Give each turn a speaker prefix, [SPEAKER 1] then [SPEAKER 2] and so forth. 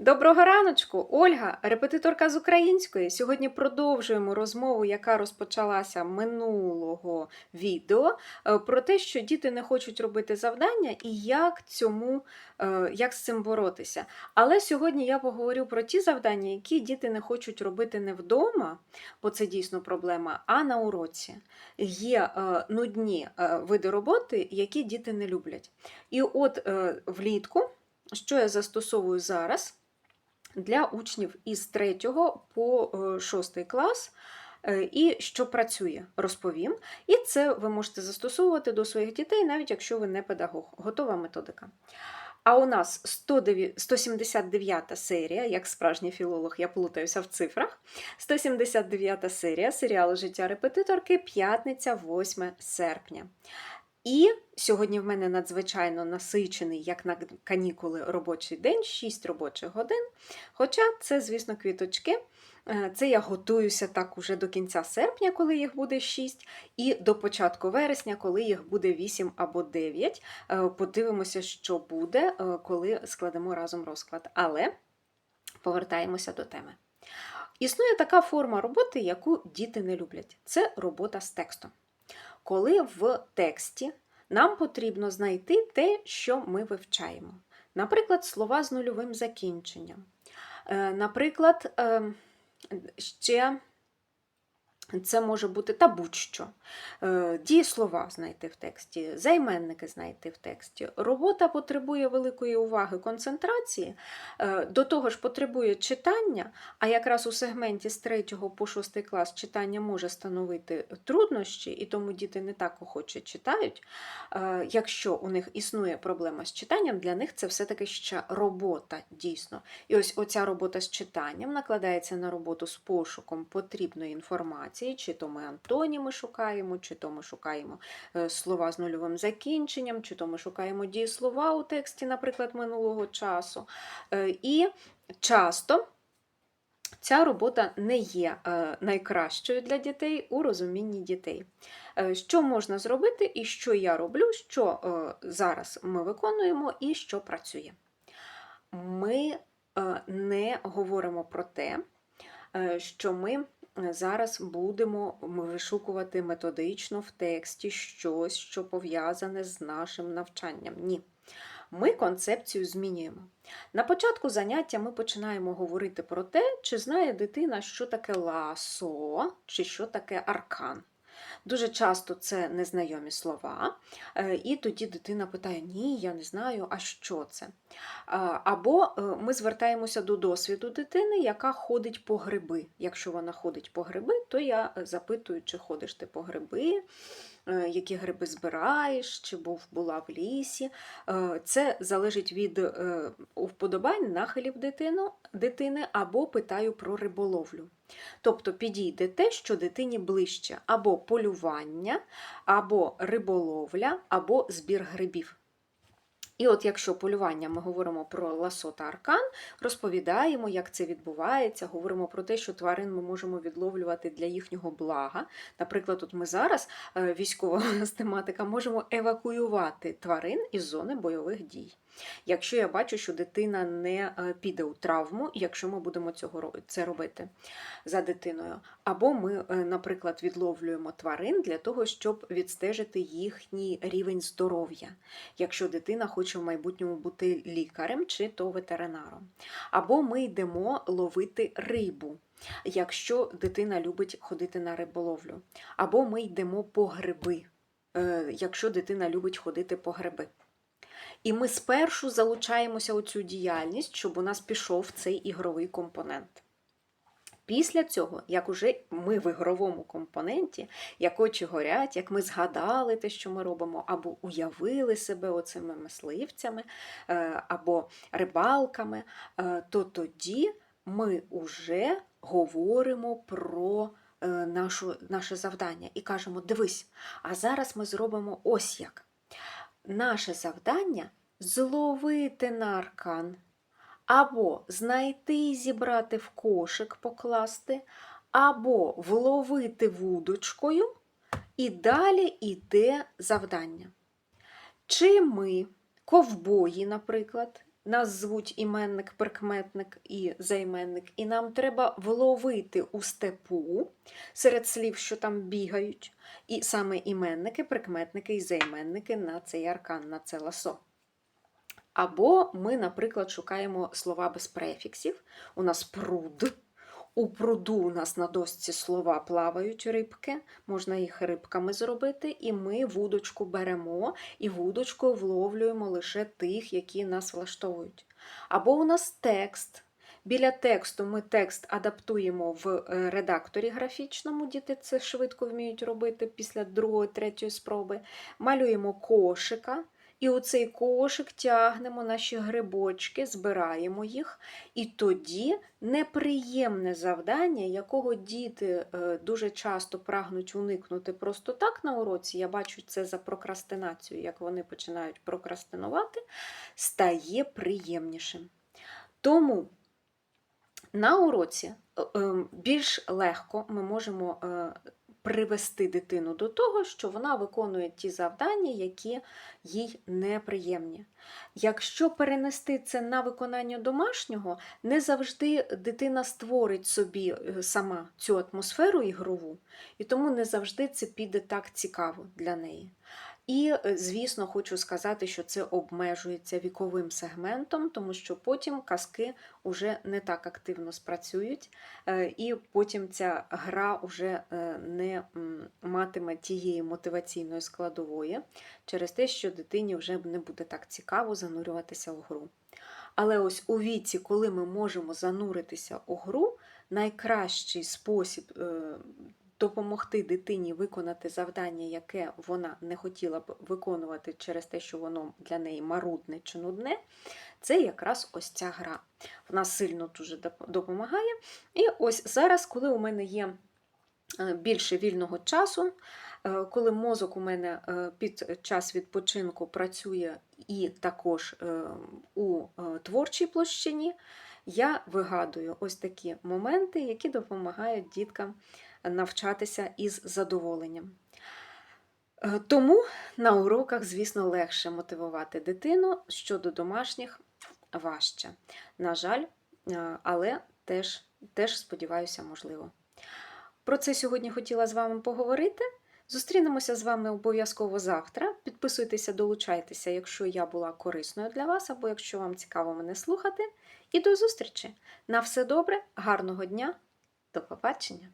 [SPEAKER 1] Доброго раночку, Ольга, репетиторка з української. Сьогодні продовжуємо розмову, яка розпочалася минулого відео, е, про те, що діти не хочуть робити завдання і як, цьому, е, як з цим боротися. Але сьогодні я поговорю про ті завдання, які діти не хочуть робити не вдома, бо це дійсно проблема, а на уроці. Є е, нудні види роботи, які діти не люблять. І от влітку, що я застосовую зараз для учнів із 3 по 6 клас. е, І що працює, розповім. І це ви можете застосовувати до своїх дітей, навіть якщо ви не педагог. Готова методика. А у нас 109 179 серія, як справжній філолог, я плутаюся в цифрах. 179 серія серіалу Життя репетиторки, п'ятниця, 8 серпня. І сьогодні в мене надзвичайно насичений, як на канікули, робочий день, 6 робочих годин. Хоча це, звісно, квіточки. Е, Це я готуюся так уже до кінця серпня, коли їх буде 6, і до початку вересня, коли їх буде 8 або 9. Е, Подивимося, що буде, е, коли складемо разом розклад. Але повертаємося до теми. Існує така форма роботи, яку діти не люблять. Це робота з текстом. Коли в тексті нам потрібно знайти те, що ми вивчаємо. Наприклад, слова з нульовим закінченням. Е, Наприклад, е, ще це може бути та будь-що. Е, Дієслова знайти в тексті, займенники знайти в тексті. Робота потребує великої уваги, концентрації, е, до того ж потребує читання, а якраз у сегменті з 3 по 6 клас читання може становити труднощі, і тому діти не так охоче читають. Е, Якщо у них існує проблема з читанням, для них це все-таки ще робота дійсно. І ось оця робота з читанням накладається на роботу з пошуком потрібної інформації, чи то ми антоніми шукаємо, чи то ми шукаємо е, слова з нульовим закінченням, чи то ми шукаємо дієслова у тексті, наприклад, минулого часу. Е, І часто ця робота не є е, найкращою для дітей у розумінні дітей. Що можна зробити, і що я роблю, що зараз ми виконуємо і що працює. Ми не говоримо про те, що ми зараз будемо вишукувати методично в тексті щось, що пов'язане з нашим навчанням. Ні. Ми концепцію змінюємо. На початку заняття ми починаємо говорити про те, чи знає дитина, що таке ласо, чи що таке аркан. Дуже часто це незнайомі слова, е, і тоді дитина питає: Ні, я не знаю, а що це? Або е, ми звертаємося до досвіду дитини, яка ходить по гриби. Якщо вона ходить по гриби, то я запитую, чи ходиш ти по гриби, е, які гриби збираєш, чи був була в лісі. Е, Це залежить від е, вподобань, нахилів дитину, дитини, або питаю про риболовлю. Тобто підійде те, що дитині ближче, або полювання, або риболовля, або збір грибів. І от якщо полювання ми говоримо про ласо та аркан, розповідаємо, як це відбувається, говоримо про те, що тварин ми можемо відловлювати для їхнього блага. Наприклад, от ми зараз, е, військова тематика, можемо евакуювати тварин із зони бойових дій. Якщо я бачу, що дитина не е, піде у травму, якщо ми будемо цього це робити за дитиною, або ми, е, наприклад, відловлюємо тварин для того, щоб відстежити їхній рівень здоров'я, якщо дитина хоче в майбутньому бути лікарем чи то ветеринаром. Або ми йдемо ловити рибу. Якщо дитина любить ходити на риболовлю, або ми йдемо по гриби, е, якщо дитина любить ходити по гриби. І ми спершу залучаємося у цю діяльність, щоб у нас пішов цей ігровий компонент. Після цього, як уже ми в ігровому компоненті, як очі горять, як ми згадали те, що ми робимо, або уявили себе оцими мисливцями, е, або рибалками, е, то тоді ми вже говоримо про е, нашу, наше завдання і кажемо: дивись, а зараз ми зробимо ось як. Наше завдання зловити на аркан, або знайти і зібрати в кошик, покласти, або вловити вудочкою, і далі йде завдання. Чи ми, ковбої, наприклад, нас звуть іменник, прикметник і займенник, і нам треба вловити у степу серед слів, що там бігають, і саме іменники, прикметники і займенники на цей аркан, на це ласо. Або ми, наприклад, шукаємо слова без префіксів. У нас пруд. У пруду у нас на дошці слова плавають рибки, можна їх рибками зробити, і ми вудочку беремо і вудочкою вловлюємо лише тих, які нас влаштовують. Або у нас текст. Біля тексту ми текст адаптуємо в е, редакторі графічному, діти це швидко вміють робити після другої, третьої спроби. Малюємо кошика, і у цей кошик тягнемо наші грибочки, збираємо їх, і тоді неприємне завдання, якого діти е, дуже часто прагнуть уникнути просто так на уроці, я бачу це за прокрастинацію, як вони починають прокрастинувати, стає приємнішим. Тому на уроці е, е, більш легко ми можемо е, привести дитину до того, що вона виконує ті завдання, які їй неприємні. Якщо перенести це на виконання домашнього, не завжди дитина створить собі е, сама цю атмосферу ігрову, і тому не завжди це піде так цікаво для неї. І, е, звісно, хочу сказати, що це обмежується віковим сегментом, тому що потім казки вже не так активно спрацюють, е, і потім ця гра вже не матиме тієї мотиваційної складової через те, що дитині вже не буде так цікаво занурюватися в гру. Але ось у віці, коли ми можемо зануритися у гру, найкращий спосіб е, допомогти дитині виконати завдання, яке вона не хотіла б виконувати через те, що воно для неї марудне чи нудне, це якраз ось ця гра. Вона сильно дуже допомагає. І ось зараз, коли у мене є е, більше вільного часу, коли мозок у мене е, під час відпочинку працює і також е, у е, творчій площині, я вигадую ось такі моменти, які допомагають діткам навчатися із задоволенням. Е, Тому на уроках, звісно, легше мотивувати дитину щодо домашніх важче. На жаль, е, але теж, теж сподіваюся, можливо. Про це сьогодні хотіла з вами поговорити. Зустрінемося з вами обов'язково завтра. Підписуйтеся, долучайтеся, якщо я була корисною для вас, або якщо вам цікаво мене слухати. І до зустрічі! На все добре, гарного дня, до побачення!